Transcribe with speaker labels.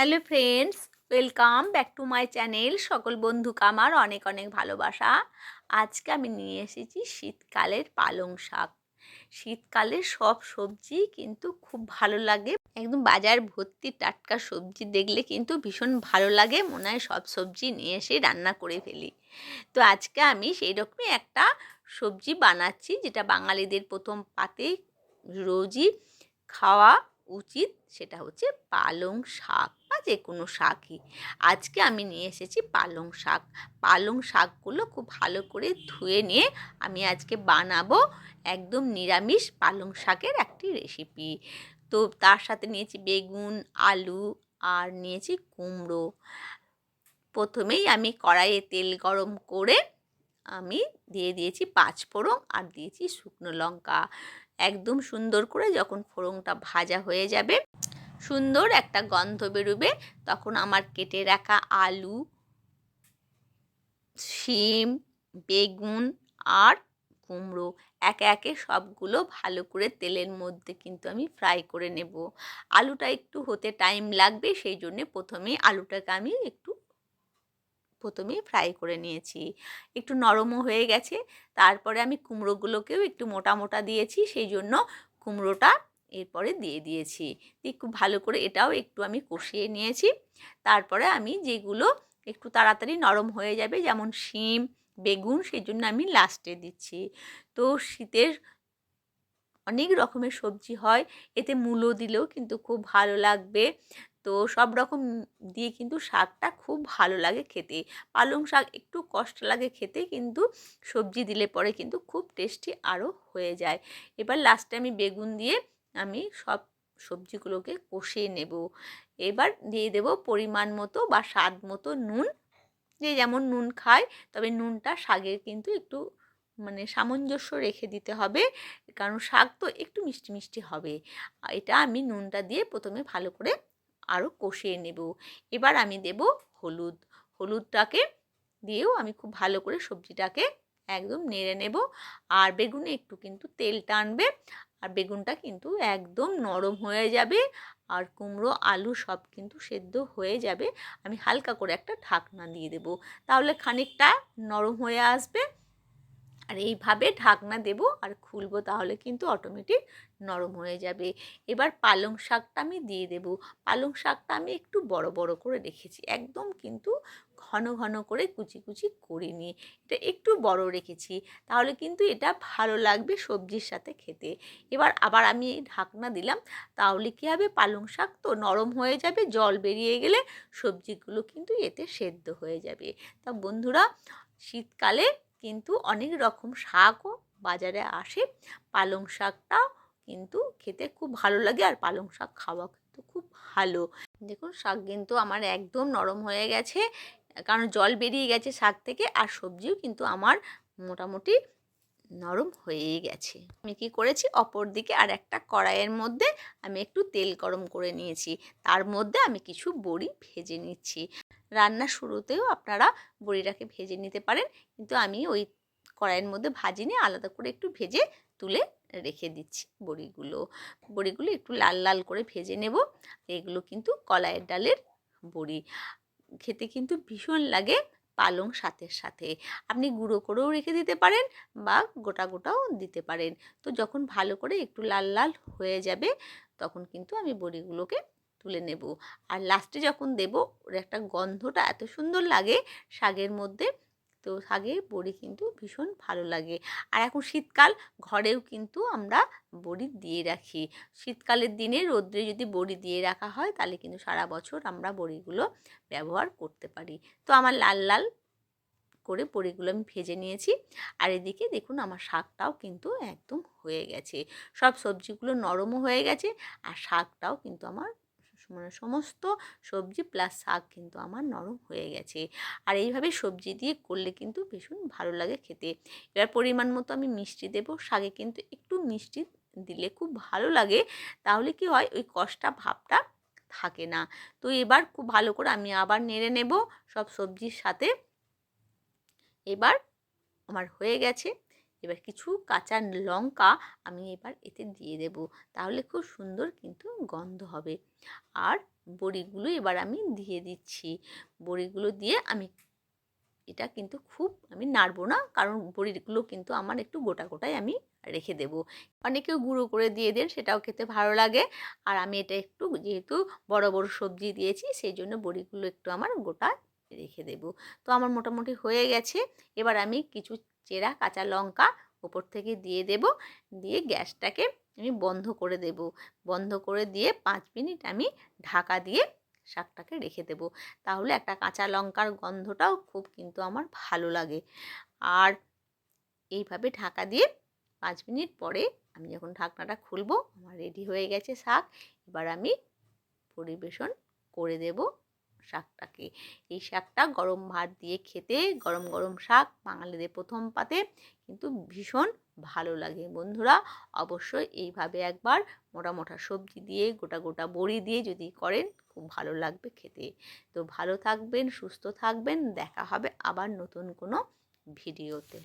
Speaker 1: Hello friends welcome back to my channel সকল বন্ধুকে আমার অনেক অনেক ভালোবাসা। আজকে আমি নিয়ে এসেছি শীতকালের পালং শাক। শীতকালের সব সবজি কিন্তু খুব ভালো লাগে। একদম বাজার ভর্তি টাটকা সবজি দেখলে কিন্তু ভীষণ ভালো লাগে। মনে হয় সব সবজি নিয়ে এসে রান্না করে ফেলি। তো আজকে আমি সেই রকমই একটা সবজি বানাচ্ছি, যেটা বাঙালিদের প্রথম পাতে রোজই খাওয়া উচিত। সেটা হচ্ছে পালং শাক। যে কোনো শাকই। আজকে আমি নিয়ে এসেছি পালং শাক। পালং শাকগুলো খুব ভালো করে ধুয়ে নিয়ে আমি আজকে বানাবো একদম নিরামিষ পালং শাকের একটি রেসিপি তো তার সাথে নিয়েছি বেগুন, আলু আর নিয়েছি কুমড়ো। প্রথমেই আমি কড়াইয়ে তেল গরম করে আমি দিয়ে দিয়েছি পাঁচ ফোড়ন আর দিয়েছি শুকনো লঙ্কা। একদম সুন্দর করে যখন ফোড়নটা ভাজা হয়ে যাবে সুন্দর একটা গন্ধ বেরোবে। তখন আমার কেটে রাখা আলু, শিম, বেগুন আর কুমড়ো একে একে সবগুলো ভালো করে তেলের মধ্যে কিন্তু আমি ফ্রাই করে নেব। আলুটা একটু হতে টাইম লাগবে, সেই জন্যে প্রথমে আলুটাকে আমি একটু, প্রথমে ফ্রাই করে নিয়েছি। একটু নরমও হয়ে গেছে, তারপরে আমি কুমড়োগুলোকেও একটু মোটা মোটা দিয়েছি, সেই জন্য কুমড়োটা এরপরে দিয়ে দিয়েছি। দিয়ে খুব ভালো করে এটাও একটু আমি কষিয়ে নিয়েছি। তারপরে আমি যেগুলো একটু তাড়াতাড়ি নরম হয়ে যাবে, যেমন শিম, বেগুন সেই জন্য আমি লাস্টে দিচ্ছি। তো শীতের অনেক রকমের সবজি হয়, এতে মূলো দিলেও কিন্তু খুব ভালো লাগবে। তো সব রকম দিয়ে কিন্তু শাকটা খুব ভালো লাগে খেতে। পালং শাক একটু কষ্ট লাগে খেতে, কিন্তু সবজি দিলে পরে কিন্তু খুব টেস্টি আরও হয়ে যায়। এবার লাস্টে আমি বেগুন দিয়ে আমি সব সবজিগুলোকে কষিয়ে নেব। এবার দিয়ে দেব পরিমাণ মতো বা স্বাদ মতো নুন। যে যেমন নুন খায় তবে নুনটা শাকের কিন্তু একটু মানে সামঞ্জস্য রেখে দিতে হবে, কারণ শাক তো একটু মিষ্টি মিষ্টি হবে। এটা আমি নুনটা দিয়ে প্রথমে ভালো করে আরও কষিয়ে নেব। এবার আমি দেব হলুদ। হলুদটাকে দিয়েও আমি খুব ভালো করে সবজিটাকে একদম নেড়ে নেব। আর বেগুনে একটু কিন্তু তেল টানবে আর বেগুনটা কিন্তু একদম নরম হয়ে যাবে আর কুমড়ো, আলু সব কিন্তু সেদ্ধ হয়ে যাবে। আমি হালকা করে একটা ঢাকনা দিয়ে দেব। তাহলে খানিকটা নরম হয়ে আসবে। আর এইভাবে ঢাকনা দেব আর খুলবো তাহলে কিন্তু অটোমেটিক নরম হয়ে যাবে। এবার পালং শাকটা আমি দিয়ে দেব। পালং শাকটা আমি একটু বড় বড় করে রেখেছি। একদম কিন্তু ঘন ঘন করে কুচি কুচি করিনি। এটা একটু বড় রেখেছি। তাহলে কিন্তু এটা ভালো লাগবে সবজির সাথে খেতে। এবার আবার আমি ঢাকনা দিলাম। তাহলে কী হবে? পালং শাক তো নরম হয়ে যাবে, জল বেরিয়ে গেলে সবজিগুলো কিন্তু এতে সেদ্ধ হয়ে যাবে। তা বন্ধুরা, শীতকালে কিন্তু অনেক রকম শাকও বাজারে আসে। পালং শাকটাও কিন্তু খেতে খুব ভালো লাগে আর পালং শাক খাওয়া কিন্তু খুব ভালো। দেখুন, শাক কিন্তু আমার একদম নরম হয়ে গেছে, কারণ জল বেরিয়ে গেছে শাক থেকে আর সবজিও কিন্তু আমার মোটামুটি নরম হয়েই গেছে। আমি কি করেছি, অপর দিকে আর একটা কড়াইয়ের মধ্যে আমি একটু তেল গরম করে নিয়েছি। তার মধ্যে আমি কিছু বড়ি ভেজে নিচ্ছি। রান্না শুরুতেও আপনারা বড়িটাকে ভেজে নিতে পারেন। কিন্তু আমি ওই কড়াইয়ের মধ্যে ভাজিনি আলাদা করে একটু ভেজে তুলে রেখে দিচ্ছি বড়িগুলো। বড়িগুলো একটু লাল লাল করে ভেজে নেব। এগুলো কিন্তু কলাইয়ের ডালের বড়ি। খেতে কিন্তু ভীষণ লাগে পালং শাকের সাথে। আপনি গুঁড়ো করেও রেখে দিতে পারেন বা গোটা, গোটাও দিতে পারেন। তো যখন ভালো করে একটু লাল লাল হয়ে যাবে, তখন কিন্তু আমি বড়িগুলোকে তুলে নেব। আর লাস্টে যখন দেব, ওর একটা গন্ধটা এত সুন্দর লাগে শাকের মধ্যে, তো শাকে বড়ি কিন্তু ভীষণ ভালো লাগে। আর এখন শীতকাল, ঘরেও কিন্তু আমরা বড়ি দিয়ে রাখি। শীতকালের দিনে রোদ্রে যদি বড়ি দিয়ে রাখা হয়, তাহলে কিন্তু সারা বছর আমরা বড়িগুলো ব্যবহার করতে পারি। তো আমার লাল লাল করে বড়িগুলো আমি ভেজে নিয়েছি। আর এদিকে দেখুন, আমার শাকটাও কিন্তু একদম হয়ে গেছে। সব সবজিগুলো নরমও হয়ে গেছে, আর শাকটাও কিন্তু আমার মানে সমস্ত সবজি প্লাস শাক কিন্তু আমার নরম হয়ে গেছে। আর এইভাবে সবজি দিয়ে করলে কিন্তু ভীষণ ভালো লাগে খেতে। এবার পরিমাণ মতো আমি মিষ্টি দেবো। শাকে কিন্তু একটু মিষ্টি দিলে খুব ভালো লাগে। তাহলে কি হয়? ওই কষ্টা ভাবটা থাকে না। তো এবার খুব ভালো করে আমি আবার নেড়ে নেব। সব সবজির সাথে। এবার আমার হয়ে গেছে। এবার কিছু কাঁচা লঙ্কা আমি এবার এতে দিয়ে দেব। তাহলে খুব সুন্দর কিন্তু গন্ধ হবে। আর বড়িগুলো এবার আমি দিয়ে দিচ্ছি। বড়িগুলো দিয়ে আমি এটা কিন্তু খুব আমি নাড়বো না, কারণ বড়িগুলো কিন্তু আমার একটু গোটা গোটাই আমি রেখে দেব। অনেকেও গুঁড়ো করে দিয়ে দেন, সেটাও খেতে ভালো লাগে। আর আমি এটা একটু যেহেতু বড় বড় সবজি দিয়েছি, সেই জন্য বড়িগুলো একটু আমার গোটা রেখে দেব। তো আমার মোটামুটি হয়ে গেছে। এবার আমি কিছু চেরা কাঁচা লঙ্কা ওপর থেকে দিয়ে দেব। দিয়ে গ্যাসটাকে আমি বন্ধ করে দেব। বন্ধ করে দিয়ে পাঁচ মিনিট আমি ঢাকা দিয়ে শাকটাকে রেখে দেব। তাহলে একটা কাঁচা লঙ্কার গন্ধটাও খুব কিন্তু আমার ভালো লাগে। আর এইভাবে ঢাকা দিয়ে পাঁচ মিনিট পরে আমি যখন ঢাকনাটা খুলবো, আমার রেডি হয়ে গেছে শাক। এবার আমি পরিবেশন করে দেব। শাকটাকে। এই শাকটা গরম ভাত দিয়ে খেতে, গরম গরম শাক বাঙালিদের প্রথম পাতে কিন্তু ভীষণ ভালো লাগে। বন্ধুরা, অবশ্যই এইভাবে একবার মোটা মোটা সবজি দিয়ে, গোটা গোটা বড়ি দিয়ে যদি করেন, খুব ভালো লাগবে খেতে। তো ভালো থাকবেন, সুস্থ থাকবেন, দেখা হবে আবার নতুন কোনো ভিডিওতে।